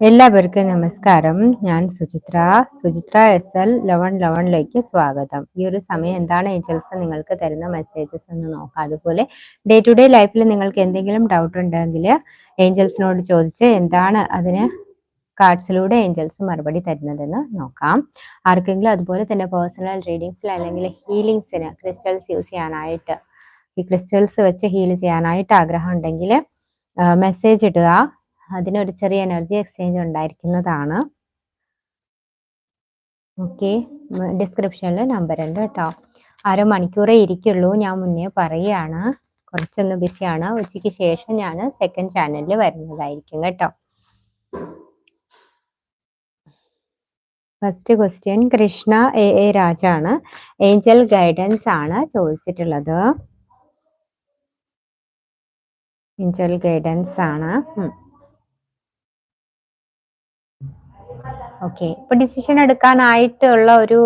എല്ലാവർക്കും നമസ്കാരം. ഞാൻ Suchitra. Suchitra S L eleven ലെവനിലേക്ക് സ്വാഗതം. ഈ ഒരു സമയം എന്താണ് ഏഞ്ചൽസ് നിങ്ങൾക്ക് തരുന്ന മെസ്സേജസ് എന്ന് നോക്കാം. അതുപോലെ ഡേ ടു ഡേ ലൈഫിൽ നിങ്ങൾക്ക് എന്തെങ്കിലും ഡൗട്ട് ഉണ്ടെങ്കിൽ ഏഞ്ചൽസിനോട് ചോദിച്ച് എന്താണ് അതിന് കാർഡ്സിലൂടെ ഏഞ്ചൽസ് മറുപടി തരുന്നതെന്ന് നോക്കാം. ആർക്കെങ്കിലും അതുപോലെ തന്നെ പേഴ്സണൽ റീഡിങ്സിൽ അല്ലെങ്കിൽ ഹീലിങ്സിന് ക്രിസ്റ്റൽസ് യൂസ് ചെയ്യാനായിട്ട് ഈ ക്രിസ്റ്റൽസ് വെച്ച് ഹീൽ ചെയ്യാനായിട്ട് ആഗ്രഹം ഉണ്ടെങ്കിൽ മെസ്സേജ് ഇടുക. അതിനൊരു ചെറിയ എനർജി എക്സ്ചേഞ്ച് ഉണ്ടായിരിക്കുന്നതാണ്. ഓക്കെ ഡിസ്ക്രിപ്ഷനിൽ നമ്പർ ഉണ്ട് കേട്ടോ അര മണിക്കൂറേ ഇരിക്കുള്ളൂ ഞാൻ മുന്നേ പറയുകയാണ് കുറച്ചൊന്ന് ബിസിയാണ് ഉച്ചയ്ക്ക് ശേഷം ഞാൻ സെക്കൻഡ് ചാനലിൽ വരുന്നതായിരിക്കും കേട്ടോ. First question Krishna A A രാജാണ്. Angel guidance ആണ് ചോദിച്ചിട്ടുള്ളത്. ഏഞ്ചൽ ഗൈഡൻസ് ആണ്. ഓക്കെ ഇപ്പൊ ഡിസിഷൻ എടുക്കാനായിട്ടുള്ള ഒരു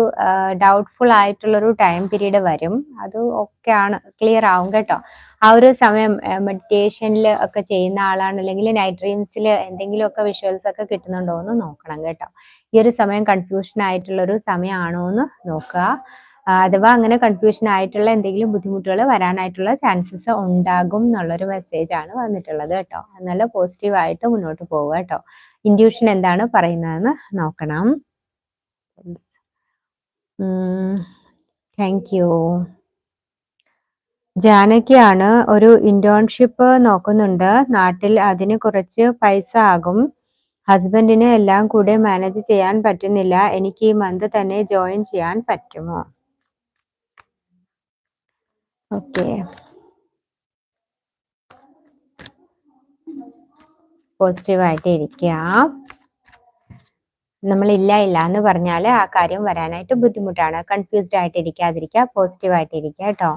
ഡൗട്ട്ഫുൾ ആയിട്ടുള്ള ഒരു ടൈം പീരീഡ് വരും. അത് ഒക്കെ ആണ്. ക്ലിയർ ആവും കേട്ടോ. ആ ഒരു സമയം മെഡിറ്റേഷനിൽ ഒക്കെ ചെയ്യുന്ന ആളാണ്. അല്ലെങ്കിൽ നൈറ്റ് ഡ്രീംസിൽ എന്തെങ്കിലുമൊക്കെ വിഷ്വൽസ് ഒക്കെ കിട്ടുന്നുണ്ടോ എന്ന് നോക്കണം കേട്ടോ. ഈ ഒരു സമയം കൺഫ്യൂഷൻ ആയിട്ടുള്ള ഒരു സമയമാണോ എന്ന് നോക്കുക. അഥവാ അങ്ങനെ കൺഫ്യൂഷൻ ആയിട്ടുള്ള എന്തെങ്കിലും ബുദ്ധിമുട്ടുകൾ വരാനായിട്ടുള്ള ചാൻസസ് ഉണ്ടാകും എന്നുള്ളൊരു മെസ്സേജ് ആണ് വന്നിട്ടുള്ളത് കേട്ടോ. നല്ല പോസിറ്റീവായിട്ട് മുന്നോട്ട് പോവുക കേട്ടോ. ഇൻഡ്യൂഷൻ എന്താണ് പറയുന്നതെന്ന് നോക്കണം. താങ്ക് യു ജാനകിയാണ് ഒരു ഇന്റേൺഷിപ്പ് നോക്കുന്നുണ്ട്. നാട്ടിൽ അതിന് കുറച്ച് പൈസ ആകും. ഹസ്ബൻഡിന് എല്ലാം കൂടെ മാനേജ് ചെയ്യാൻ പറ്റുന്നില്ല. എനിക്ക് ഈ മന്ത് തന്നെ ജോയിൻ ചെയ്യാൻ പറ്റുമോ? ഓക്കെ. പോസിറ്റീവായിട്ട് ഇരിക്കുക നമ്മൾ ഇല്ല ഇല്ല എന്ന് പറഞ്ഞാൽ ആ കാര്യം വരാനായിട്ട് ബുദ്ധിമുട്ടാണ്. കൺഫ്യൂസ്ഡ് ആയിട്ട് ഇരിക്കാതിരിക്കുക പോസിറ്റീവായിട്ട് ഇരിക്കുക കേട്ടോ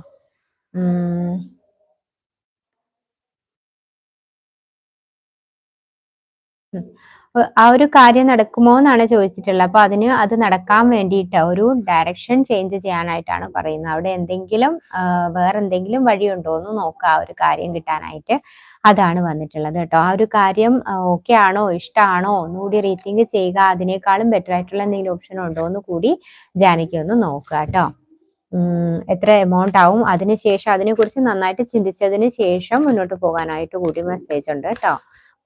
ആ ഒരു കാര്യം നടക്കുമോ എന്നാണ് ചോദിച്ചിട്ടുള്ളത്. അപ്പൊ അതിന് അത് നടക്കാൻ വേണ്ടിയിട്ട് ഒരു ഡയറക്ഷൻ ചേഞ്ച് ചെയ്യാനായിട്ടാണ് പറയുന്നത്. അവിടെ എന്തെങ്കിലും വേറെ എന്തെങ്കിലും വഴിയുണ്ടോ എന്ന് നോക്കുക. ആ ഒരു കാര്യം കിട്ടാനായിട്ട് അതാണ് വന്നിട്ടുള്ളത് കേട്ടോ. ആ ഒരു കാര്യം ഓക്കെ ആണോ ഇഷ്ടമാണോ ഒന്നുകൂടി റീത്തിങ്ക് ചെയ്യുക. അതിനേക്കാളും ബെറ്റർ ആയിട്ടുള്ള എന്തെങ്കിലും ഓപ്ഷൻ ഉണ്ടോ എന്ന് കൂടി ജാനകി ഒന്ന് നോക്കുക കേട്ടോ. എത്ര എമൗണ്ട് ആവും? അതിനുശേഷം അതിനെക്കുറിച്ച് നന്നായിട്ട് ചിന്തിച്ചതിന് ശേഷം മുന്നോട്ട് പോകാനായിട്ട് കൂടി മെസ്സേജ് ഉണ്ട് കേട്ടോ.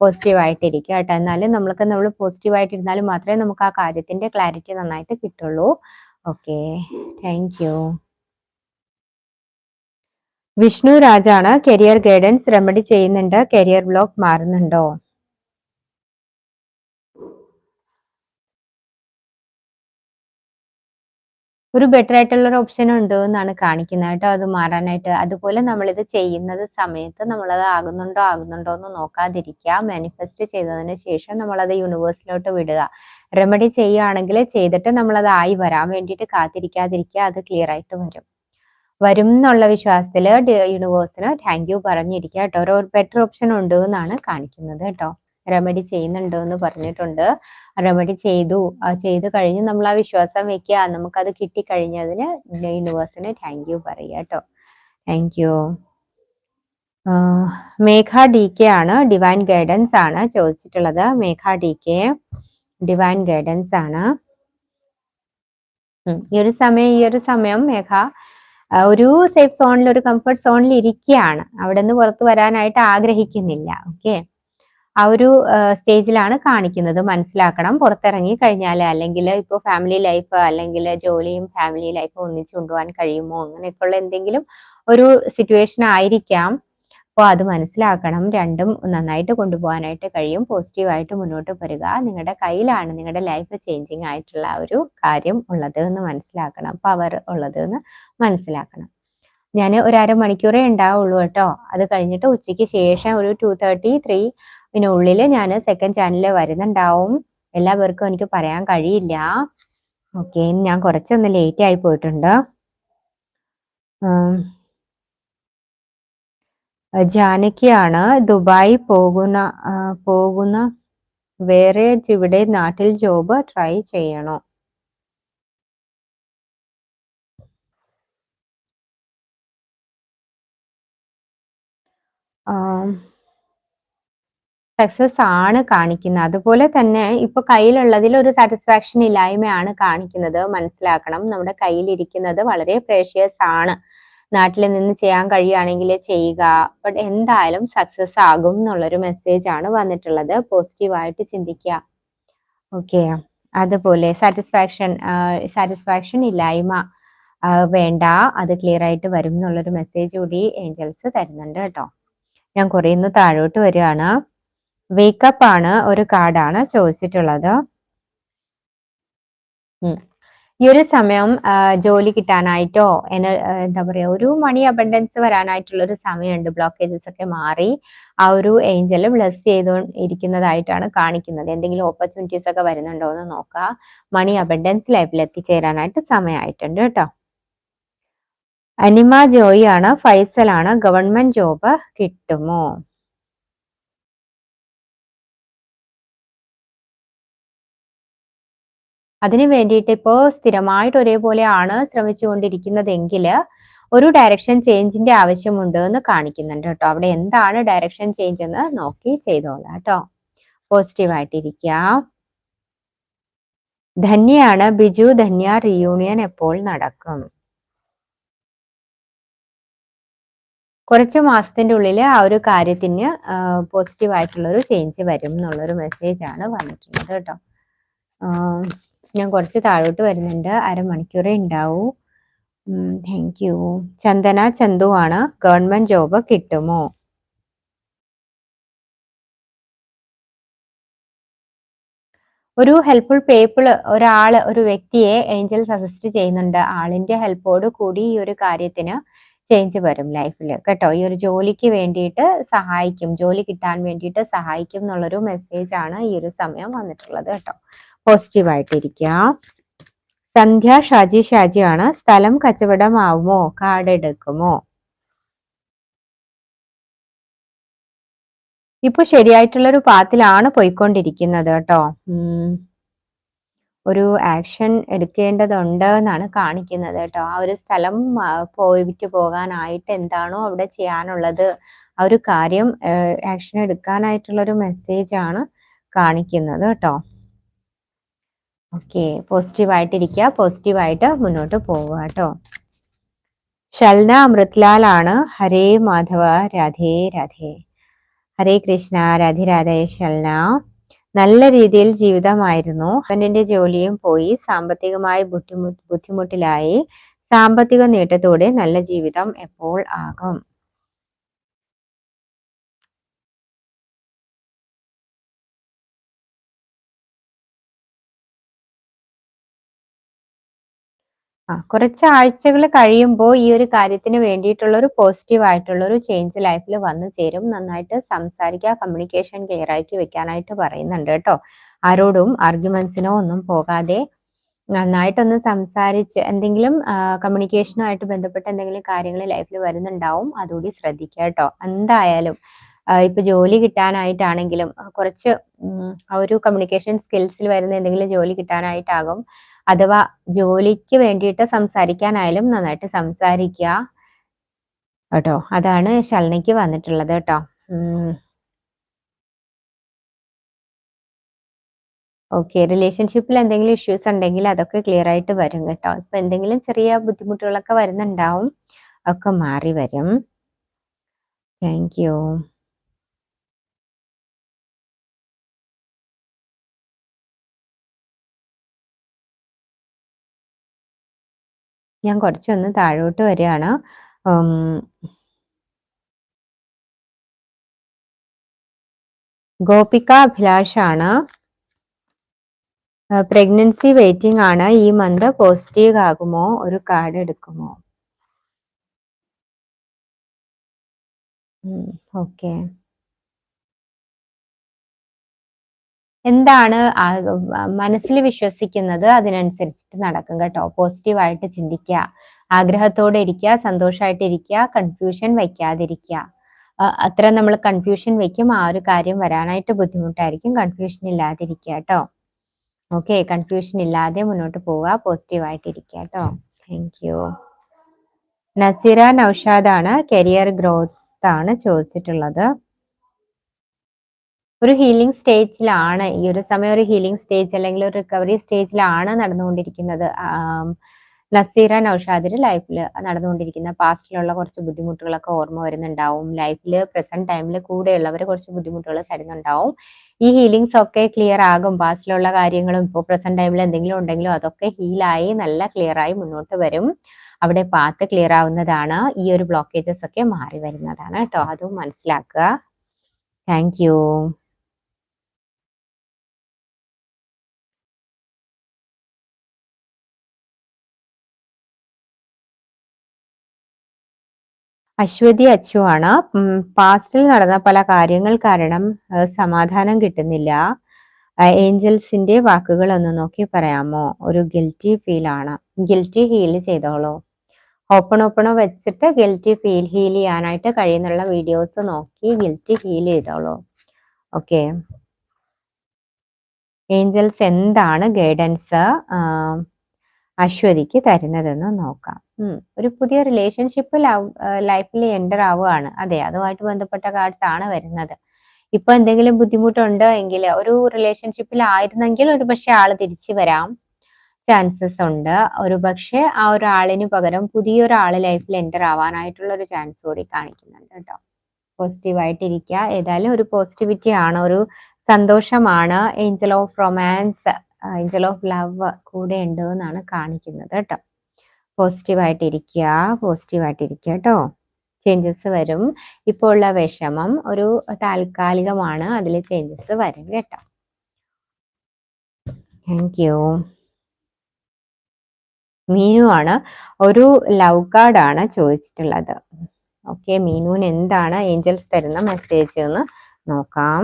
പോസിറ്റീവ് ആയിട്ടിരിക്കുക കേട്ടോ. എന്നാലും നമ്മൾക്ക് നമ്മൾ പോസിറ്റീവ് ആയിട്ടിരുന്നാലും മാത്രമേ നമുക്ക് ആ കാര്യത്തിന്റെ ക്ലാരിറ്റി നന്നായിട്ട് കിട്ടുള്ളൂ. ഓക്കെ താങ്ക് യു വിഷ്ണു രാജാണ് കരിയർ ഗൈഡൻസ് റെമഡി ചെയ്യുന്നുണ്ട്. കരിയർ ബ്ലോക്ക് മാറുന്നുണ്ടോ? ഒരു ബെറ്റർ ആയിട്ടുള്ള ഒരു ഓപ്ഷൻ ഉണ്ട് എന്നാണ് കാണിക്കുന്നത് കേട്ടോ. അത് മാറാനായിട്ട്. അതുപോലെ നമ്മളിത് ചെയ്യുന്നത് സമയത്ത് നമ്മളത് ആകുന്നുണ്ടോ ആകുന്നുണ്ടോ എന്ന് നോക്കാതിരിക്കുക. മാനിഫെസ്റ്റ് ചെയ്തതിന് ശേഷം നമ്മളത് യൂണിവേഴ്സിലോട്ട് വിടുക. റെമഡി ചെയ്യുകയാണെങ്കിൽ ചെയ്തിട്ട് നമ്മളത് ആയി വരാൻ വേണ്ടിയിട്ട് കാത്തിരിക്കാതിരിക്കുക. അത് ക്ലിയർ ആയിട്ട് വരും. വരും എന്നുള്ള വിശ്വാസത്തിൽ യൂണിവേഴ്സിന് താങ്ക് യു പറഞ്ഞിരിക്കുക കേട്ടോ. ഒരു ബെറ്റർ ഓപ്ഷൻ ഉണ്ട് എന്നാണ് കാണിക്കുന്നത് കേട്ടോ. റെമഡി ചെയ്യുന്നുണ്ട് എന്ന് പറഞ്ഞിട്ടുണ്ട്. റെമഡി ചെയ്തു. ചെയ്ത് കഴിഞ്ഞ് നമ്മൾ ആ വിശ്വാസം വെക്കുക. നമുക്കത് കിട്ടിക്കഴിഞ്ഞതിന് യൂണിവേഴ്സിന് താങ്ക് യു പറയുക കേട്ടോ. Thank you Megha D K ആണ്. ഡിവൈൻ ഗൈഡൻസ് ആണ് ചോദിച്ചിട്ടുള്ളത്. Megha D K divine guidance ആണ്. ഈ ഒരു സമയം ഈ ഒരു സമയം മേഘ ഒരു സേഫ് സോണിൽ ഒരു കംഫർട്ട് സോണിൽ ഇരിക്കുകയാണ്. അവിടെ നിന്ന് പുറത്തു വരാനായിട്ട് ആഗ്രഹിക്കുന്നില്ല. ഓക്കെ ആ ഒരു സ്റ്റേജിലാണ് കാണിക്കുന്നത്. മനസ്സിലാക്കണം. പുറത്തിറങ്ങി കഴിഞ്ഞാൽ അല്ലെങ്കിൽ ഇപ്പോൾ ഫാമിലി ലൈഫ് അല്ലെങ്കിൽ ജോലിയും ഫാമിലി ലൈഫും ഒന്നിച്ചു കൊണ്ടുപോകാൻ കഴിയുമോ? അങ്ങനെയൊക്കെയുള്ള എന്തെങ്കിലും ഒരു സിറ്റുവേഷൻ ആയിരിക്കാം. അപ്പോൾ അത് മനസ്സിലാക്കണം. രണ്ടും നന്നായിട്ട് കൊണ്ടുപോകാനായിട്ട് കഴിയും. പോസിറ്റീവായിട്ട് മുന്നോട്ട് വരിക. നിങ്ങളുടെ കയ്യിലാണ് നിങ്ങളുടെ ലൈഫ് ചേഞ്ചിങ് ആയിട്ടുള്ള ഒരു കാര്യം ഉള്ളത് എന്ന് മനസ്സിലാക്കണം. പവർ ഉള്ളത് എന്ന് മനസ്സിലാക്കണം. ഞാൻ ഒരു അരമണിക്കൂറേ ഉണ്ടാവുള്ളൂ കേട്ടോ. അത് കഴിഞ്ഞിട്ട് ഉച്ചയ്ക്ക് ശേഷം ഒരു ടു തേർട്ടി ത്രീ ഇതിനുള്ളിൽ ഞാൻ സെക്കൻഡ് ചാനലിൽ വരുന്നുണ്ടാവും. എല്ലാവർക്കും എനിക്ക് പറയാൻ കഴിയില്ല. ഓക്കെ ഞാൻ കുറച്ചൊന്ന് ലേറ്റ് ആയി പോയിട്ടുണ്ട്. ജാനകിയാണ് ദുബായി പോകുന്ന പോകുന്ന വേറെ ഇവിടെ നാട്ടിൽ ജോബ് ട്രൈ ചെയ്യണോ? സക്സസ് ആണ് കാണിക്കുന്നത്. അതുപോലെ തന്നെ ഇപ്പൊ കയ്യിലുള്ളതിൽ ഒരു സാറ്റിസ്ഫാക്ഷൻ ഇല്ലായ്മയാണ് കാണിക്കുന്നത്. മനസ്സിലാക്കണം. നമ്മുടെ കയ്യിലിരിക്കുന്നത് വളരെ പ്രേഷ്യസ് ആണ്. നാട്ടിൽ നിന്ന് ചെയ്യാൻ കഴിയുകയാണെങ്കിൽ ചെയ്യുക. ബട്ട് എന്തായാലും സക്സസ് ആകും എന്നുള്ളൊരു മെസ്സേജ് ആണ് വന്നിട്ടുള്ളത്. പോസിറ്റീവായിട്ട് ചിന്തിക്കുക. ഓക്കെ അതുപോലെ സാറ്റിസ്ഫാക്ഷൻ സാറ്റിസ്ഫാക്ഷൻ ഇല്ലായ്മ വേണ്ട. അത് ക്ലിയർ ആയിട്ട് വരും എന്നുള്ളൊരു മെസ്സേജ് കൂടി ഏഞ്ചൽസ് തരുന്നുണ്ട് കേട്ടോ. ഞാൻ കുറേ താഴോട്ട് വരികയാണ്. വേക്കപ്പ് ആണ് ഒരു കാർഡാണ് ചോദിച്ചിട്ടുള്ളത്. ഈ ഒരു സമയം ജോലി കിട്ടാനായിട്ടോ എന്താ പറയാ ഒരു മണി അബണ്ടൻസ് വരാനായിട്ടുള്ള ഒരു സമയമുണ്ട്. ബ്ലോക്കേജസ് ഒക്കെ മാറി ആ ഒരു ഏഞ്ചൽ ബ്ലസ് ചെയ്തു ഇരിക്കുന്നതായിട്ടാണ് കാണിക്കുന്നത്. എന്തെങ്കിലും ഓപ്പർച്യൂണിറ്റീസ് ഒക്കെ വരുന്നുണ്ടോ എന്ന് നോക്കുക മണി അബണ്ടൻസ് ലൈഫിൽ എത്തിച്ചേരാനായിട്ട് സമയമായിട്ടുണ്ട് കേട്ടോ. അനിമ ജോയി ആണ് ഫൈസൽ ആണ് ഗവൺമെന്റ് ജോബ് കിട്ടുമോ? അതിനു വേണ്ടിയിട്ട് ഇപ്പോൾ സ്ഥിരമായിട്ട് ഒരേപോലെയാണ് ശ്രമിച്ചുകൊണ്ടിരിക്കുന്നതെങ്കിൽ ഒരു ഡയറക്ഷൻ ചേഞ്ചിന്റെ ആവശ്യമുണ്ട് എന്ന് കാണിക്കുന്നുണ്ട് കേട്ടോ. അവിടെ എന്താണ് ഡയറക്ഷൻ ചേഞ്ച് എന്ന് നോക്കി ചെയ്തോളാം കേട്ടോ. പോസിറ്റീവായിട്ടിരിക്കുക ധന്യാണ് ബിജു ധന്യ റിയൂണിയൻ എപ്പോൾ നടക്കും? കുറച്ച് മാസത്തിന്റെ ഉള്ളിൽ ആ ഒരു കാര്യത്തിന് പോസിറ്റീവ് ആയിട്ടുള്ള ഒരു ചേഞ്ച് വരും എന്നുള്ളൊരു മെസ്സേജ് ആണ് വന്നിട്ടുള്ളത് കേട്ടോ. ഞാൻ കുറച്ച് താഴോട്ട് വരുന്നുണ്ട്. അരമണിക്കൂറേ ഉണ്ടാവൂ. താങ്ക് യു ചന്ദന ചന്തു ആണ് ഗവൺമെന്റ് ജോബ് കിട്ടുമോ? ഒരു ഹെൽപ്ഫുൾ പേപ്പിൾ ഒരാൾ ഒരു വ്യക്തിയെ ഏഞ്ചൽസ് അസിസ്റ്റ് ചെയ്യുന്നുണ്ട്. ആളിന്റെ ഹെൽപ്പോട് കൂടി ഈ ഒരു കാര്യത്തിന് ചേഞ്ച് വരും ലൈഫിൽ കേട്ടോ ഈ ഒരു ജോലിക്ക് വേണ്ടിയിട്ട് സഹായിക്കും. ജോലി കിട്ടാൻ വേണ്ടിയിട്ട് സഹായിക്കും എന്നുള്ളൊരു മെസ്സേജ് ആണ് ഈ ഒരു സമയം വന്നിട്ടുള്ളത് കേട്ടോ. പോസിറ്റീവായിട്ടിരിക്കുക സന്ധ്യ ഷാജി ഷാജിയാണ്. സ്ഥലം കച്ചവടമാവുമോ? കാർഡ് എടുക്കുമോ? ഇപ്പൊ ശരിയായിട്ടുള്ള ഒരു പാത്തിലാണ് പോയിക്കൊണ്ടിരിക്കുന്നത് കേട്ടോ. ഒരു ആക്ഷൻ എടുക്കേണ്ടതുണ്ട് എന്നാണ് കാണിക്കുന്നത് കേട്ടോ. ആ ഒരു സ്ഥലം പോയിട്ട് പോകാനായിട്ട് എന്താണോ അവിടെ ചെയ്യാനുള്ളത്. ആ ഒരു കാര്യം ആക്ഷൻ എടുക്കാനായിട്ടുള്ള ഒരു മെസ്സേജ് ആണ് കാണിക്കുന്നത് കേട്ടോ. ഓക്കെ പോസിറ്റീവായിട്ടിരിക്കുക പോസിറ്റീവായിട്ട് മുന്നോട്ട് പോവുക കേട്ടോ. ഷൽന അമൃത്ലാൽ ആണ്. ഹരേ മാധവ രാധേ രാധേ. ഹരേ കൃഷ്ണ രാധേ രാധേ ഷൽന നല്ല രീതിയിൽ ജീവിതമായിരുന്നു. ഹസ്ബൻഡിന്റെ ജോലിയും പോയി. സാമ്പത്തികമായി ബുദ്ധിമുട്ട് ബുദ്ധിമുട്ടിലായി. സാമ്പത്തിക നേട്ടത്തോടെ നല്ല ജീവിതം എപ്പോൾ ആകും? ആ കുറച്ച് ആഴ്ചകൾ കഴിയുമ്പോൾ ഈ ഒരു കാര്യത്തിന് വേണ്ടിയിട്ടുള്ള ഒരു പോസിറ്റീവ് ആയിട്ടുള്ള ഒരു ചേഞ്ച് ലൈഫിൽ വന്നു ചേരും. നന്നായിട്ട് സംസാരിക്കുക കമ്മ്യൂണിക്കേഷൻ ക്ലിയർ ആക്കി വെക്കാനായിട്ട് പറയുന്നുണ്ട് കേട്ടോ. ആരോടും ആർഗ്യുമെന്റ്സിനോ ഒന്നും പോകാതെ നന്നായിട്ടൊന്ന് സംസാരിച്ച് എന്തെങ്കിലും കമ്മ്യൂണിക്കേഷനുമായിട്ട് ബന്ധപ്പെട്ട എന്തെങ്കിലും കാര്യങ്ങൾ ലൈഫിൽ വരുന്നുണ്ടാവും. അതുകൂടി ശ്രദ്ധിക്കുക കേട്ടോ. എന്തായാലും ഇപ്പൊ ജോലി കിട്ടാനായിട്ടാണെങ്കിലും കുറച്ച് ആ ഒരു കമ്മ്യൂണിക്കേഷൻ സ്കിൽസിൽ വരുന്ന എന്തെങ്കിലും ജോലി കിട്ടാനായിട്ടാകും. അഥവാ ജോലിക്ക് വേണ്ടിയിട്ട് സംസാരിക്കാനായാലും നന്നായിട്ട് സംസാരിക്കുക കേട്ടോ? അതാണ് ശലനയ്ക്ക് വന്നിട്ടുള്ളത് കേട്ടോ. ഓക്കെ റിലേഷൻഷിപ്പിൽ എന്തെങ്കിലും ഇഷ്യൂസ് ഉണ്ടെങ്കിൽ അതൊക്കെ ക്ലിയർ ആയിട്ട് വരും കേട്ടോ. ഇപ്പൊ എന്തെങ്കിലും ചെറിയ ബുദ്ധിമുട്ടുകളൊക്കെ വരുന്നുണ്ടാവും ഒക്കെ മാറി വരും. താങ്ക് യു ഞാൻ കുറച്ചൊന്ന് താഴോട്ട് വരികയാണ്. ഗോപിക അഭിലാഷാണ്. പ്രഗ്നൻസി വെയിറ്റിംഗ് ആണ്. ഈ മന്ത് പോസിറ്റീവ് ആകുമോ? ഒരു കാർഡ് എടുക്കുമോ? ഓക്കെ എന്താണ് മനസ്സിൽ വിശ്വസിക്കുന്നത് അതിനനുസരിച്ചിട്ട് നടക്കും കേട്ടോ. പോസിറ്റീവായിട്ട് ചിന്തിക്കുക ആഗ്രഹത്തോടെ ഇരിക്കുക സന്തോഷമായിട്ട് ഇരിക്കുക കൺഫ്യൂഷൻ വയ്ക്കാതിരിക്കുക. അത്ര നമ്മൾ കൺഫ്യൂഷൻ വെക്കും ആ ഒരു കാര്യം വരാനായിട്ട് ബുദ്ധിമുട്ടായിരിക്കും. കൺഫ്യൂഷൻ ഇല്ലാതിരിക്കുക കേട്ടോ. ഓക്കെ കൺഫ്യൂഷൻ ഇല്ലാതെ മുന്നോട്ട് പോവുക പോസിറ്റീവായിട്ട് ഇരിക്കുക കേട്ടോ. താങ്ക് യു നസീറ നൌഷാദാണ് കരിയർ ഗ്രോത്ത് ആണ് ചോദിച്ചിട്ടുള്ളത്. ഒരു ഹീലിംഗ് സ്റ്റേജിലാണ് ഈ ഒരു സമയം ഒരു ഹീലിംഗ് സ്റ്റേജ് അല്ലെങ്കിൽ ഒരു റിക്കവറി സ്റ്റേജിലാണ് നടന്നുകൊണ്ടിരിക്കുന്നത്. നസീറ നൗഷാദിന്റെ ലൈഫിൽ നടന്നുകൊണ്ടിരിക്കുന്ന പാസ്റ്റിലുള്ള കുറച്ച് ബുദ്ധിമുട്ടുകളൊക്കെ ഓർമ്മ വരുന്നുണ്ടാവും. ലൈഫിൽ പ്രസന്റ് ടൈമിൽ കൂടെയുള്ളവർ കുറച്ച് ബുദ്ധിമുട്ടുകൾ തരുന്നുണ്ടാവും. ഈ ഹീലിങ്സ് ഒക്കെ ക്ലിയർ ആകും. പാസ്റ്റിലുള്ള കാര്യങ്ങളും ഇപ്പോൾ പ്രസന്റ് ടൈമിൽ എന്തെങ്കിലും ഉണ്ടെങ്കിലും അതൊക്കെ ഹീലായി നല്ല ക്ലിയർ ആയി മുന്നോട്ട് വരും. അവിടെ പാത്ത് ക്ലിയർ ആവുന്നതാണ്. ഈ ഒരു ബ്ലോക്കേജസ് ഒക്കെ മാറി വരുന്നതാണ് കേട്ടോ. അതും മനസ്സിലാക്കുക. താങ്ക് അശ്വതി അച്ചു ആണ് പാസ്റ്റിൽ നടന്ന പല കാര്യങ്ങൾ കാരണം സമാധാനം കിട്ടുന്നില്ല. ഏഞ്ചൽസിന്റെ വാക്കുകൾ ഒന്ന് നോക്കി പറയാമോ? ഒരു ഗിൽറ്റി ഫീൽ ആണ്. ഗിൽറ്റി ഹീൽ ചെയ്തോളൂ. ഓപ്പൺ ഓപ്പണോ വെച്ചിട്ട് ഗിൽറ്റി ഫീൽ ഹീൽ ചെയ്യാനായിട്ട് കഴിയുന്നുള്ള വീഡിയോസ് നോക്കി ഗിൽറ്റി ഹീൽ ചെയ്തോളൂ. ഓക്കെ ഏഞ്ചൽസ് എന്താണ് ഗൈഡൻസ് അശ്വതിക്ക് തരുന്നതെന്ന് നോക്കാം. ഒരു പുതിയ റിലേഷൻഷിപ്പ് ലവ് ലൈഫിൽ എന്റർ ആവുകയാണ്. അതെ അതുമായിട്ട് ബന്ധപ്പെട്ട കാർഡ്സ് ആണ് വരുന്നത്. ഇപ്പൊ എന്തെങ്കിലും ബുദ്ധിമുട്ടുണ്ട് എങ്കിൽ ഒരു റിലേഷൻഷിപ്പിൽ ആയിരുന്നെങ്കിൽ ഒരു പക്ഷെ ആൾ തിരിച്ചു വരാം. ചാൻസസ് ഉണ്ട്. ഒരു പക്ഷെ ആ ഒരാളിന് പകരം പുതിയൊരാൾ ലൈഫിൽ എന്റർ ആവാനായിട്ടുള്ള ഒരു ചാൻസ് കൂടി കാണിക്കുന്നുണ്ട് കേട്ടോ. പോസിറ്റീവായിട്ടിരിക്കുക ഏതായാലും ഒരു പോസിറ്റിവിറ്റി ആണ്. ഒരു സന്തോഷമാണ്. Angel of romance angel of love കൂടെ ഉണ്ട് എന്നാണ് കാണിക്കുന്നത് കേട്ടോ. പോസിറ്റീവായിട്ട് ഇരിക്കുക പോസിറ്റീവായിട്ട് കേട്ടോ. ചേഞ്ചസ് വരും. ഇപ്പോൾ ഉള്ള വിഷമം ഒരു താൽക്കാലികമാണ്. അതിൽ ചേഞ്ചസ് വരും കേട്ടോ. താങ്ക് യു മീനു ആണ്. ഒരു ലവ് കാർഡാണ് ചോദിച്ചിട്ടുള്ളത്. ഓക്കെ മീനുവിന് എന്താണ് ഏഞ്ചൽസ് തരുന്ന മെസ്സേജ് എന്ന് നോക്കാം.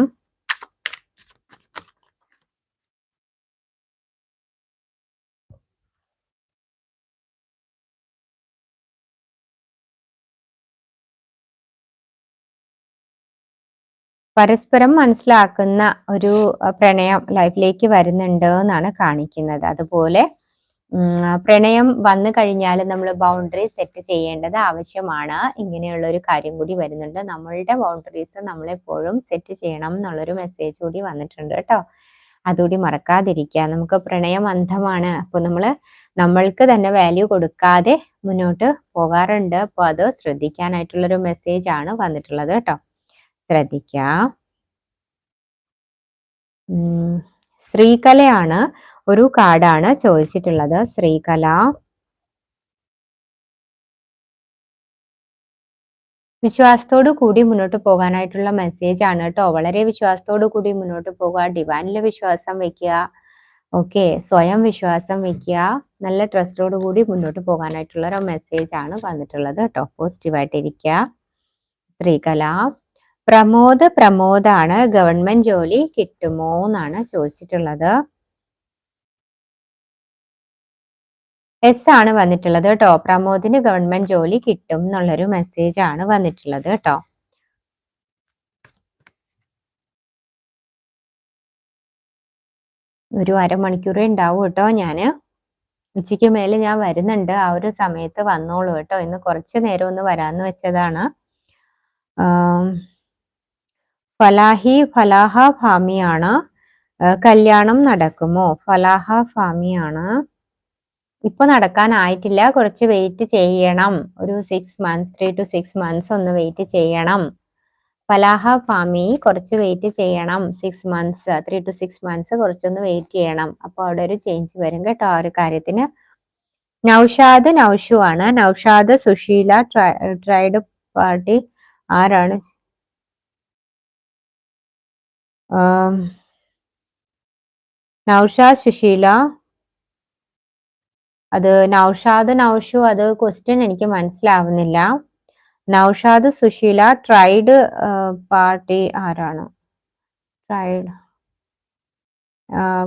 പരസ്പരം മനസ്സിലാക്കുന്ന ഒരു പ്രണയം ലൈഫിലേക്ക് വരുന്നുണ്ട് എന്നാണ് കാണിക്കുന്നത്. അതുപോലെ പ്രണയം വന്നു കഴിഞ്ഞാൽ നമ്മൾ ബൗണ്ടറി സെറ്റ് ചെയ്യേണ്ടത് ആവശ്യമാണ്. ഇങ്ങനെയുള്ള ഒരു കാര്യം കൂടി വരുന്നുണ്ട്. നമ്മളുടെ ബൗണ്ടറീസ് നമ്മളെപ്പോഴും സെറ്റ് ചെയ്യണം എന്നുള്ളൊരു മെസ്സേജ് കൂടി വന്നിട്ടുണ്ട് കേട്ടോ. അതുകൂടി മറക്കാതിരിക്കുക. നമുക്ക് പ്രണയം അന്ധമാണ്. അപ്പോൾ നമ്മൾ നമ്മൾക്ക് തന്നെ വാല്യൂ കൊടുക്കാതെ മുന്നോട്ട് പോകാറുണ്ട്. അപ്പോൾ അത് ശ്രദ്ധിക്കാനായിട്ടുള്ളൊരു മെസ്സേജ് ആണ് വന്നിട്ടുള്ളത് കേട്ടോ. ശ്രദ്ധിക്കുക ശ്രീകലയാണ് ഒരു കാർഡാണ് ചോദിച്ചിട്ടുള്ളത്. ശ്രീകല. വിശ്വാസത്തോടു കൂടി മുന്നോട്ട് പോകാനായിട്ടുള്ള മെസ്സേജ് ആണ് കേട്ടോ. വളരെ വിശ്വാസത്തോടു കൂടി മുന്നോട്ട് പോകുക ഡിവാനിലെ വിശ്വാസം വെക്കുക. ഓക്കെ സ്വയം വിശ്വാസം വെക്കുക. നല്ല ട്രസ്റ്റോടു കൂടി മുന്നോട്ട് പോകാനായിട്ടുള്ള ഒരു മെസ്സേജ് ആണ് വന്നിട്ടുള്ളത് കേട്ടോ. പോസിറ്റീവായിട്ടിരിക്കുക ശ്രീകല. പ്രമോദ് പ്രമോദാണ് ഗവൺമെന്റ് ജോലി കിട്ടുമോ എന്നാണ് ചോദിച്ചിട്ടുള്ളത്. എസ് ആണ് വന്നിട്ടുള്ളത് കേട്ടോ പ്രമോദിന് ഗവൺമെന്റ് ജോലി കിട്ടും എന്നുള്ളൊരു മെസ്സേജ് ആണ് വന്നിട്ടുള്ളത് കേട്ടോ ഒരു അരമണിക്കൂറേ ഉണ്ടാവും കേട്ടോ ഞാൻ. ഉച്ചയ്ക്ക് മേലെ ഞാൻ വരുന്നുണ്ട്. ആ ഒരു സമയത്ത് വന്നോളൂ കേട്ടോ ഇന്ന് കുറച്ച് നേരം ഒന്ന് വരാന്ന് വെച്ചതാണ്. ഫലാഹി ഫലാഹ ഫാമിയാണ്. കല്യാണം നടക്കുമോ? ഫലാഹ ഫാമിയാണ്. ഇപ്പൊ നടക്കാനായിട്ടില്ല കുറച്ച് വെയിറ്റ് ചെയ്യണം. ഒരു six months three two six months ഒന്ന് വെയിറ്റ് ചെയ്യണം. ഫലാഹ ഫാമി കുറച്ച് വെയിറ്റ് ചെയ്യണം. Six months three two six months കുറച്ചൊന്ന് വെയിറ്റ് ചെയ്യണം. അപ്പോൾ അവിടെ ഒരു ചേഞ്ച് വരും കേട്ടോ ആ ഒരു കാര്യത്തിന്. നൌഷാദ് നൌഷു ആണ്. നൌഷാദ് സുശീല ട്രൈഡ് പാർട്ടി ആരാണ്? നൗഷാദ് സുശീല. അത് നൗഷാദ് നൗഷു അത് ക്വസ്റ്റ്യൻ എനിക്ക് മനസ്സിലാവുന്നില്ല. നൗഷാദ് സുശീല ട്രൈഡ് പാർട്ടി ആരാണ്? ട്രൈഡ്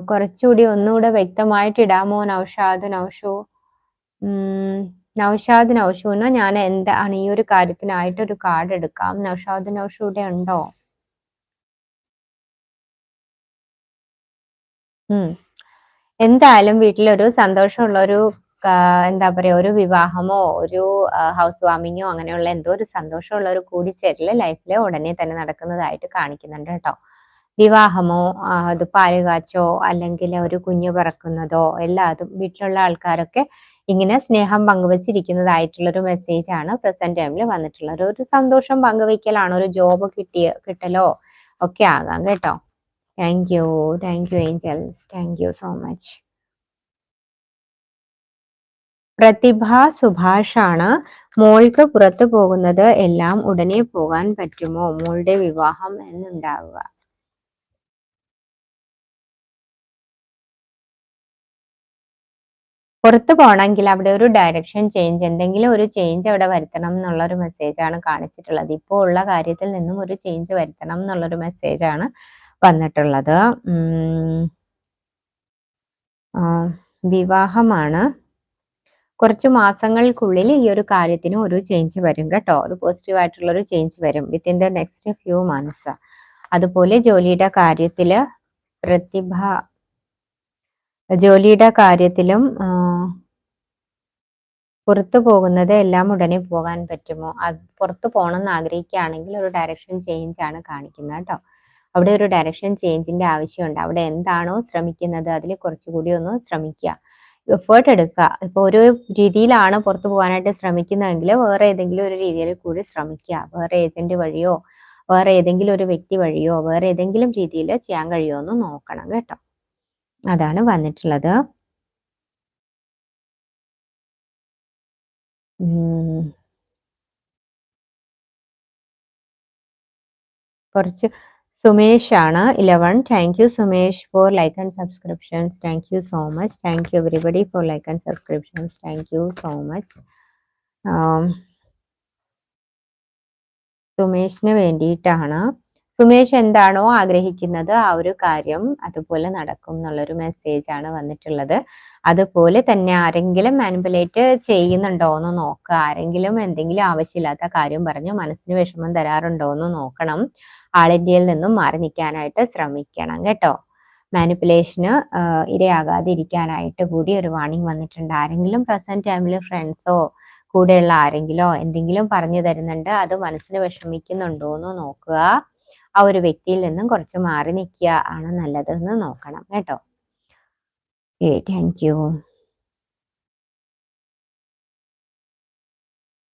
കുറച്ചുകൂടി ഒന്നുകൂടെ വ്യക്തമായിട്ട് ഇടാമോ നൗഷാദ് നൗഷു? നൗഷാദ് നൗഷുന്ന് ഞാൻ എന്താണ് ഈ ഒരു കാര്യത്തിനായിട്ട് ഒരു കാർഡ് എടുക്കാം? നൗഷാദ് നൗഷുടെ ഉണ്ടോ എന്തായാലും വീട്ടിലൊരു സന്തോഷമുള്ള ഒരു എന്താ പറയാ ഒരു വിവാഹമോ ഒരു ഹൗസ് വാമിങ്ങോ അങ്ങനെയുള്ള എന്തോ ഒരു സന്തോഷമുള്ള ഒരു കൂടിച്ചേരൽ ലൈഫിൽ ഉടനെ തന്നെ നടക്കുന്നതായിട്ട് കാണിക്കുന്നുണ്ട് കേട്ടോ. വിവാഹമോ അത് പാലുകാച്ചോ അല്ലെങ്കിൽ ഒരു കുഞ്ഞു പിറക്കുന്നതോ എല്ലാതും വീട്ടിലുള്ള ആൾക്കാരൊക്കെ ഇങ്ങനെ സ്നേഹം പങ്കുവച്ചിരിക്കുന്നതായിട്ടുള്ള ഒരു മെസ്സേജ് ആണ് പ്രസന്റ് ടൈമിൽ വന്നിട്ടുള്ളത്. ഒരു സന്തോഷം പങ്കുവയ്ക്കലാണ്? ഒരു ജോബ് കിട്ടിയ കിട്ടലോ ഒക്കെ ആകാം കേട്ടോ. Thank you thank you angels thank you so much Prathibha സുഭാഷാണ് മോൾക്ക് പുറത്തു പോകുന്നത്. എല്ലാം ഉടനെ പോകാൻ പറ്റുമോ? മോളുടെ വിവാഹം എന്നുണ്ടാവുക. പുറത്തു പോകണമെങ്കിൽ അവിടെ ഒരു ഡയറക്ഷൻ ചേഞ്ച് എന്തെങ്കിലും ഒരു ചേഞ്ച് അവിടെ വരുത്തണം എന്നുള്ള ഒരു മെസ്സേജാണ് കാണിച്ചിട്ടുള്ളത്. ഇപ്പോൾ ഉള്ള കാര്യത്തിൽ നിന്നും ഒരു ചേഞ്ച് വരുത്തണം എന്നുള്ളൊരു മെസ്സേജാണ് വന്നിട്ടുള്ളത്. വിവാഹമാണ്. കുറച്ച് മാസങ്ങൾക്കുള്ളിൽ ഈ ഒരു കാര്യത്തിന് ഒരു ചേഞ്ച് വരും കേട്ടോ. ഒരു പോസിറ്റീവ് ആയിട്ടുള്ള ഒരു ചേഞ്ച് വരും within the next few months അതുപോലെ ജോലിയുടെ കാര്യത്തിൽ പ്രതിഭ ജോലിയുടെ കാര്യത്തിലും പുറത്തു പോകുന്നത് എല്ലാം ഉടനെ പോകാൻ പറ്റുമോ? അത് പുറത്തു പോകണം എന്ന് ആഗ്രഹിക്കുകയാണെങ്കിൽ ഒരു ഡയറക്ഷൻ ചേഞ്ച് ആണ് കാണിക്കുന്നത് കേട്ടോ. അവിടെ ഒരു ഡയറക്ഷൻ ചേഞ്ചിന്റെ ആവശ്യമുണ്ട്. അവിടെ എന്താണോ ശ്രമിക്കുന്നത് അതിൽ കുറച്ചുകൂടി ഒന്ന് ശ്രമിക്കുക. എഫേർട്ട് എടുക്കുക. ഇപ്പോൾ ഒരു രീതിയിലാണ് പുറത്തു പോകാനായിട്ട് ശ്രമിക്കുന്നതെങ്കിൽ വേറെ ഏതെങ്കിലും ഒരു രീതിയിൽ കൂടി ശ്രമിക്കുക. വേറെ ഏജന്റ് വഴിയോ വേറെ ഏതെങ്കിലും ഒരു വ്യക്തി വഴിയോ വേറെ ഏതെങ്കിലും രീതിയിൽ ചെയ്യാൻ കഴിയുമോ എന്ന് നോക്കണം കേട്ടോ. അതാണ് വന്നിട്ടുള്ളത്. കുറച്ച് സുമേഷ് ആണ് eleven thank you Sumesh for like and subscriptions thank you so much thank you everybody for like and subscriptions thank you so much സുമേഷിന് വേണ്ടിയിട്ടാണ്. സുമേഷ് എന്താണോ ആഗ്രഹിക്കുന്നത് ആ ഒരു കാര്യം അതുപോലെ നടക്കും എന്നുള്ളൊരു മെസ്സേജ് ആണ് വന്നിട്ടുള്ളത്. അതുപോലെ തന്നെ ആരെങ്കിലും മാനിപ്പുലേറ്റ് ചെയ്യുന്നുണ്ടോ എന്ന് നോക്കുക ആരെങ്കിലും എന്തെങ്കിലും ആവശ്യമില്ലാത്ത കാര്യം പറഞ്ഞു മനസ്സിന് വിഷമം തരാറുണ്ടോ എന്ന് നോക്കണം. ആളിന്ത്യയിൽ നിന്നും മാറി നിൽക്കാനായിട്ട് ശ്രമിക്കണം കേട്ടോ. മാനിപ്പുലേഷന് ഇരയാകാതിരിക്കാനായിട്ട് കൂടി ഒരു വാണിംഗ് വന്നിട്ടുണ്ട്. ആരെങ്കിലും പ്രസന്റ് ടൈമിൽ ഫ്രണ്ട്സോ കൂടെയുള്ള ആരെങ്കിലോ എന്തെങ്കിലും പറഞ്ഞു തരുന്നുണ്ട്. അത് മനസ്സിന് വിഷമിക്കുന്നുണ്ടോ എന്ന് നോക്കുക. ആ ഒരു വ്യക്തിയിൽ നിന്നും കുറച്ച് മാറി നിൽക്കുക ആണ് നല്ലതെന്ന് നോക്കണം കേട്ടോ. Thank you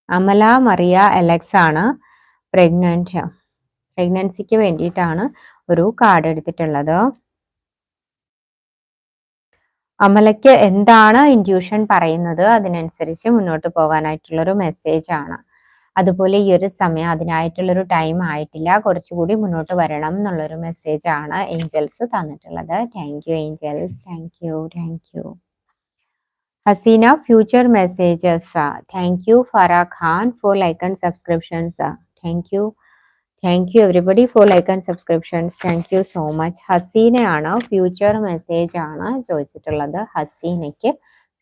Amala Maria Alex ആണ് പ്രഗ്നന്റ് പ്രഗ്നൻസിക്ക് വേണ്ടിയിട്ടാണ് ഒരു കാർഡ് എടുത്തിട്ടുള്ളത്. അമലയ്ക്ക് എന്താണ് ഇൻഡ്യൂഷൻ പറയുന്നത്? അതിനനുസരിച്ച് മുന്നോട്ട് പോകാനായിട്ടുള്ള ഒരു മെസ്സേജ് ആണ്. അതുപോലെ ഈ ഒരു സമയം അതിനായിട്ടുള്ളൊരു ടൈം ആയിട്ടില്ല. കുറച്ചുകൂടി മുന്നോട്ട് വരണം എന്നുള്ളൊരു മെസ്സേജ് ആണ് ഏഞ്ചൽസ് തന്നിട്ടുള്ളത്. Thank you angels thank you thank you Haseena future messages thank you Farah Khan for like and subscriptions thank you thank you everybody for like and subscriptions thank you so much ഹസീനയാണ് future message ആണ് ചോദിച്ചിട്ടുള്ളത്. ഹസീനയ്ക്ക്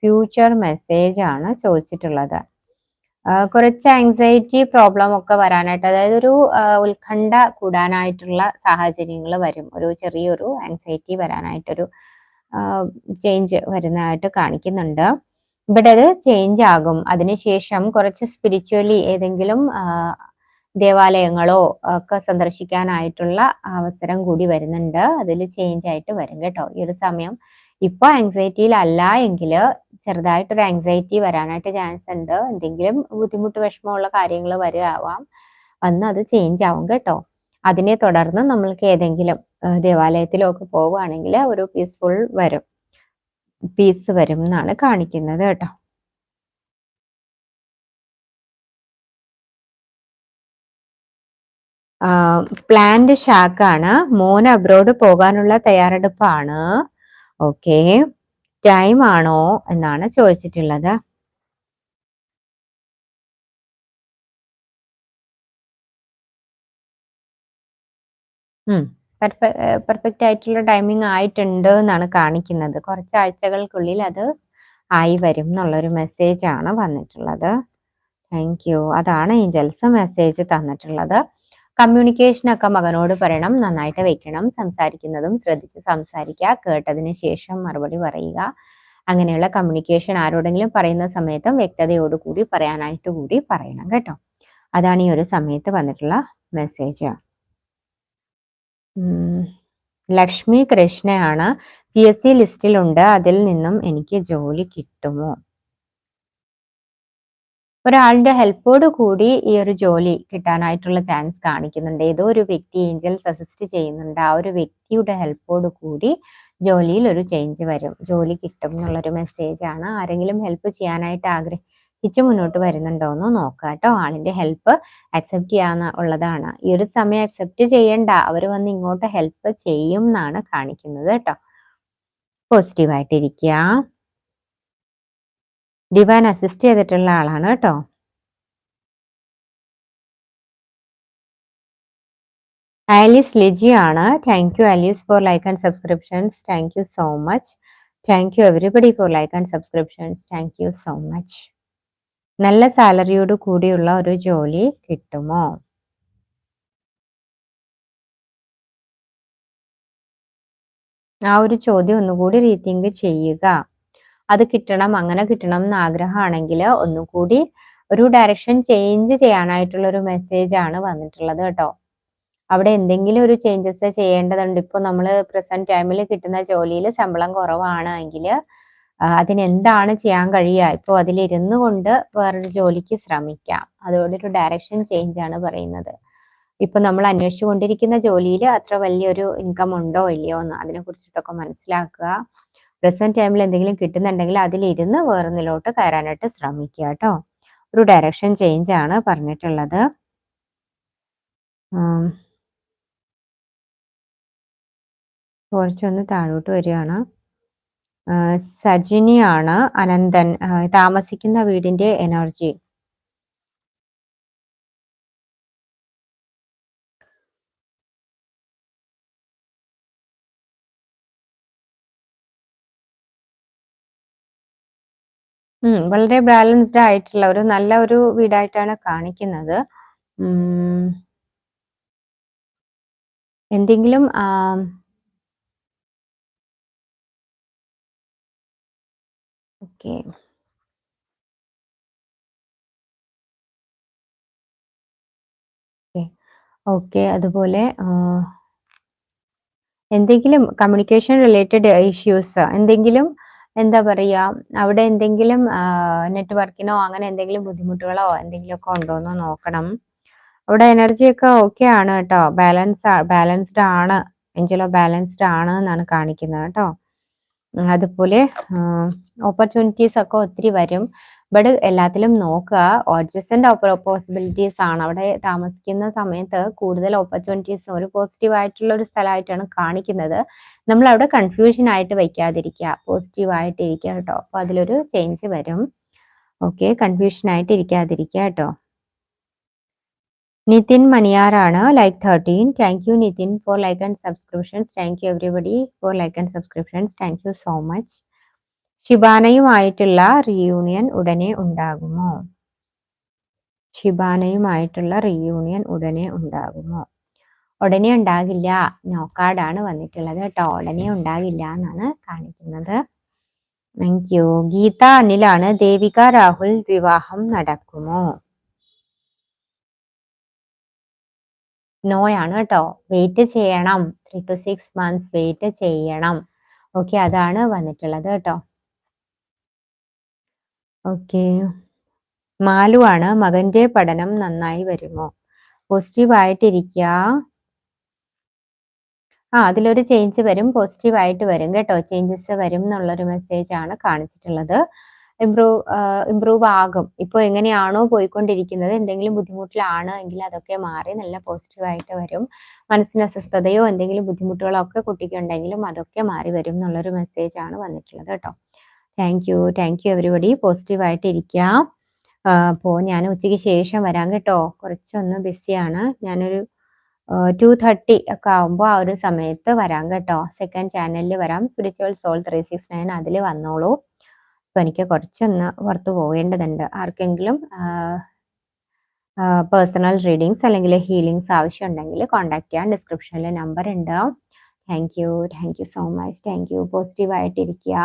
future message ആണ് ചോദിച്ചിട്ടുള്ളത്. കുറച്ച് anxiety problem ഒക്കെ വരാനായിട്ട് അതായത് ഒരു ഉത്കണ്ഠ കൂടാനായിട്ടുള്ള സാഹചര്യങ്ങൾ വരും. ഒരു ചെറിയൊരു ആങ്സൈറ്റി വരാനായിട്ടൊരു ചേഞ്ച് വരുന്നതായിട്ട് കാണിക്കുന്നുണ്ട്. ഇവിടെ അത് ചേഞ്ച് ആകും. അതിനുശേഷം കുറച്ച് സ്പിരിച്വലി ഏതെങ്കിലും ദേവാലയങ്ങളോ ഒക്കെ സന്ദർശിക്കാനായിട്ടുള്ള അവസരം കൂടി വരുന്നുണ്ട്. അതിൽ ചേഞ്ച് ആയിട്ട് വരും കേട്ടോ. ഈ ഒരു സമയം ഇപ്പൊ ആങ്സൈറ്റിയിലല്ല എങ്കിൽ ചെറുതായിട്ടൊരു ആങ്സൈറ്റി വരാനായിട്ട് ചാൻസ് ഉണ്ട്. എന്തെങ്കിലും ബുദ്ധിമുട്ട് വിഷമമുള്ള കാര്യങ്ങൾ വരുവാം വന്ന് അത് ചേഞ്ച് ആവും കേട്ടോ. അതിനെ തുടർന്ന് നമ്മൾക്ക് ഏതെങ്കിലും ദേവാലയത്തിലൊക്കെ പോവുകയാണെങ്കിൽ ഒരു പീസ്ഫുൾ വരും. പീസ് വരും എന്നാണ് കാണിക്കുന്നത് കേട്ടോ. പ്ലാന്റ് ഷാക്കാണ് മോൻ അബ്രോഡ് പോകാനുള്ള തയ്യാറെടുപ്പാണ്. ഓക്കെ ടൈം ആണോ എന്നാണ് ചോദിച്ചിട്ടുള്ളത്. പെർഫെക്റ്റ് ആയിട്ടുള്ള ടൈമിംഗ് ആയിട്ടുണ്ട് എന്നാണ് കാണിക്കുന്നത്. കുറച്ച് ആഴ്ചകൾക്കുള്ളിൽ അത് ആയി വരും എന്നുള്ളൊരു മെസ്സേജ് ആണ് വന്നിട്ടുള്ളത്. താങ്ക് യു അതാണ് ഏഞ്ചൽസ് മെസ്സേജ് തന്നിട്ടുള്ളത്. കമ്മ്യൂണിക്കേഷനൊക്കെ മകനോട് പറയണം നന്നായിട്ട് വെക്കണം സംസാരിക്കുന്നതും ശ്രദ്ധിച്ച് സംസാരിക്കുക കേട്ടതിന് ശേഷം മറുപടി പറയുക. അങ്ങനെയുള്ള കമ്മ്യൂണിക്കേഷൻ ആരോടെങ്കിലും പറയുന്ന സമയത്തും വ്യക്തതയോടുകൂടി പറയാനായിട്ട് കൂടി പറയണം കേട്ടോ. അതാണ് ഈ ഒരു സമയത്ത് വന്നിട്ടുള്ള മെസ്സേജ് ലക്ഷ്മി കൃഷ്ണയാണ് പി എസ് സി ലിസ്റ്റിലുണ്ട്. അതിൽ നിന്നും എനിക്ക് ജോലി കിട്ടുമോ? ഒരാളുടെ ഹെൽപ്പോട് കൂടി ഈ ഒരു ജോലി കിട്ടാനായിട്ടുള്ള ചാൻസ് കാണിക്കുന്നുണ്ട്. ഏതോ ഒരു വ്യക്തി ഏഞ്ചൽസ് അസിസ്റ്റ് ചെയ്യുന്നുണ്ട്. ആ ഒരു വ്യക്തിയുടെ ഹെൽപ്പോട് കൂടി ജോലിയിൽ ഒരു ചേഞ്ച് വരും. ജോലി കിട്ടും എന്നുള്ളൊരു മെസ്സേജ് ആണ്. ആരെങ്കിലും ഹെൽപ്പ് ചെയ്യാനായിട്ട് ആഗ്രഹിച്ച് മുന്നോട്ട് വരുന്നുണ്ടോ എന്ന് നോക്കുക കേട്ടോ. ആളിന്റെ ഹെൽപ്പ് അക്സെപ്റ്റ് ചെയ്യാന്ന് ഉള്ളതാണ്. ഈ ഒരു സമയം അക്സെപ്റ്റ് ചെയ്യണ്ട. അവർ വന്ന് ഇങ്ങോട്ട് ഹെൽപ്പ് ചെയ്യും എന്നാണ് കാണിക്കുന്നത് കേട്ടോ. പോസിറ്റീവായിട്ടിരിക്കുക ഡിവൈൻ അസിസ്റ്റ് ചെയ്തിട്ടുള്ള ആളാണ് കേട്ടോ. ആലീസ് ലിജി ആണ്. Thank you Alice for like and subscriptions thank you so much thank you everybody for like and subscriptions thank you so much നല്ല സാലറിയോട് കൂടിയുള്ള ഒരു ജോലി കിട്ടുമോ? ആ ഒരു ചോദ്യം ഒന്നുകൂടി റീതിങ്ക് ചെയ്യുക. അത് കിട്ടണം അങ്ങനെ കിട്ടണം എന്ന് ആഗ്രഹമാണെങ്കിൽ ഒന്നുകൂടി ഒരു ഡയറക്ഷൻ ചേഞ്ച് ചെയ്യാനായിട്ടുള്ള ഒരു മെസ്സേജ് ആണ് വന്നിട്ടുള്ളത് കേട്ടോ. അവിടെ എന്തെങ്കിലും ഒരു ചേഞ്ചസ് ചെയ്യേണ്ടതുണ്ട്. ഇപ്പൊ നമ്മൾ പ്രസന്റ് ടൈമിൽ കിട്ടുന്ന ജോലിയിൽ ശമ്പളം കുറവാണ് എങ്കിൽ അതിനെന്താണ് ചെയ്യാൻ കഴിയുക? ഇപ്പോൾ അതിലിരുന്നു കൊണ്ട് വേറൊരു ജോലിക്ക് ശ്രമിക്കാം. അതോടെ ഒരു ഡയറക്ഷൻ ചേഞ്ച് ആണ് പറയുന്നത്. ഇപ്പൊ നമ്മൾ അന്വേഷിച്ചുകൊണ്ടിരിക്കുന്ന ജോലിയിൽ അത്ര വലിയൊരു ഇൻകം ഉണ്ടോ ഇല്ലയോ എന്ന് അതിനെ കുറിച്ചിട്ടൊക്കെ മനസ്സിലാക്കുക. പ്രസന്റ് ടൈമിൽ എന്തെങ്കിലും കിട്ടുന്നുണ്ടെങ്കിൽ അതിലിരുന്ന് വേറൊന്നിലോട്ട് കയറാനായിട്ട് ശ്രമിക്കുക കേട്ടോ. ഒരു ഡയറക്ഷൻ ചേഞ്ച് ആണ് പറഞ്ഞിട്ടുള്ളത്. കുറച്ചൊന്ന് താഴോട്ട് വരികയാണ്. സജിനിയാണ് അനന്തൻ താമസിക്കുന്ന വീടിന്റെ എനർജി വളരെ ബാലൻസ്ഡ് ആയിട്ടുള്ള ഒരു നല്ല ഒരു വീടായിട്ടാണ് കാണിക്കുന്നത്. എന്തെങ്കിലും. ഓക്കെ. ഓക്കെ. അതുപോലെ എന്തെങ്കിലും കമ്മ്യൂണിക്കേഷൻ റിലേറ്റഡ് ഇഷ്യൂസ് എന്തെങ്കിലും എന്താ പറയാ അവിടെ എന്തെങ്കിലും നെറ്റ്വർക്കിനോ അങ്ങനെ എന്തെങ്കിലും ബുദ്ധിമുട്ടുകളോ എന്തെങ്കിലുമൊക്കെ ഉണ്ടോന്ന് നോക്കണം. അവിടെ എനർജി ഒക്കെ ഓക്കെ ആണ് കേട്ടോ. ബാലൻസ് ബാലൻസ്ഡ് ആണ്. എഞ്ചലോ ബാലൻസ്ഡ് ആണ് എന്നാണ് കാണിക്കുന്നത് കേട്ടോ. അതുപോലെ ഓപ്പർച്യൂണിറ്റീസ് ഒക്കെ ഒത്തിരി വരും. ബട്ട് എല്ലാത്തിലും നോക്കുക. അഡ്ജസ്റ്റന്റ് പോസിബിലിറ്റീസ് ആണ്. അവിടെ താമസിക്കുന്ന സമയത്ത് കൂടുതൽ ഓപ്പർച്യൂണിറ്റീസ് ഒരു പോസിറ്റീവ് ആയിട്ടുള്ള ഒരു സ്ഥലമായിട്ടാണ് കാണിക്കുന്നത്. നമ്മൾ അവിടെ കൺഫ്യൂഷൻ ആയിട്ട് വയ്ക്കാതിരിക്കുക. പോസിറ്റീവ് ആയിട്ട് ഇരിക്കുക കേട്ടോ. അപ്പൊ അതിലൊരു ചേഞ്ച് വരും. ഓക്കെ കൺഫ്യൂഷൻ ആയിട്ട് ഇരിക്കാതിരിക്കുക കേട്ടോ. Nitin മണിയാറാണ്. Like thirteen thank you Nithin for like and subscriptions thank you everybody for like and subscriptions thank you so much ഷിബാനയുമായിട്ടുള്ള reunion ഉടനെ ഉണ്ടാകുമോ? ഷിബാനയുമായിട്ടുള്ള റീയൂണിയൻ ഉടനെ ഉണ്ടാകുമോ? ഉടനെ ഉണ്ടാകില്ല. നോക്കാടാണ് വന്നിട്ടുള്ളത് കേട്ടോ. ഉടനെ ഉണ്ടാകില്ല എന്നാണ് കാണിക്കുന്നത്. താങ്ക് യു ഗീത അനിലാണ് ദേവിക രാഹുൽ വിവാഹം നടക്കുമോ? നോയാണ് കേട്ടോ. വെയിറ്റ് ചെയ്യണം. Three two six months wait ചെയ്യണം. ഓക്കെ അതാണ് വന്നിട്ടുള്ളത് കേട്ടോ. ഓക്കെ. ആണ് മകന്റെ പഠനം നന്നായി വരുമോ? പോസിറ്റീവ് ആയിട്ടിരിക്കുക ആ അതിലൊരു ചേഞ്ച് വരും. പോസിറ്റീവ് ആയിട്ട് വരും കേട്ടോ. ചേഞ്ചസ് വരും എന്നുള്ളൊരു മെസ്സേജ് ആണ് കാണിച്ചിട്ടുള്ളത്. ഇമ്പ്രൂവ് ഇമ്പ്രൂവ് ആകും. ഇപ്പോൾ എങ്ങനെയാണോ പോയിക്കൊണ്ടിരിക്കുന്നത്? എന്തെങ്കിലും ബുദ്ധിമുട്ടിലാണ് എങ്കിൽ അതൊക്കെ മാറി നല്ല പോസിറ്റീവ് ആയിട്ട് വരും. മനസ്സിന് അസ്വസ്ഥതയോ എന്തെങ്കിലും ബുദ്ധിമുട്ടുകളോ ഒക്കെ കുട്ടിക്ക് ഉണ്ടെങ്കിലും അതൊക്കെ മാറി വരും എന്നുള്ളൊരു മെസ്സേജ് ആണ് വന്നിട്ടുള്ളത് കേട്ടോ. Thank you thank you everybody പോസിറ്റീവായിട്ട് ഇരിക്കുക അപ്പോൾ ഞാൻ ഉച്ചയ്ക്ക് ശേഷം വരാം കേട്ടോ. കുറച്ചൊന്ന് ബിസിയാണ്. ഞാനൊരു ടു തേർട്ടി ഒക്കെ ആകുമ്പോൾ ആ ഒരു സമയത്ത് വരാം കേട്ടോ. സെക്കൻഡ് ചാനലിൽ വരാം. Spiritual soul three six nine അതിൽ വന്നോളൂ. അപ്പോൾ എനിക്ക് കുറച്ചൊന്ന് പുറത്ത് പോകേണ്ടതുണ്ട് ആർക്കെങ്കിലും പേഴ്സണൽ റീഡിങ്സ് അല്ലെങ്കിൽ ഹീലിങ്സ് ആവശ്യമുണ്ടെങ്കിൽ കോൺടാക്ട് ചെയ്യാൻ ഡിസ്ക്രിപ്ഷനിൽ നമ്പർ ഉണ്ട്. Thank you thank you so much thank you പോസിറ്റീവായിട്ടിരിക്കുക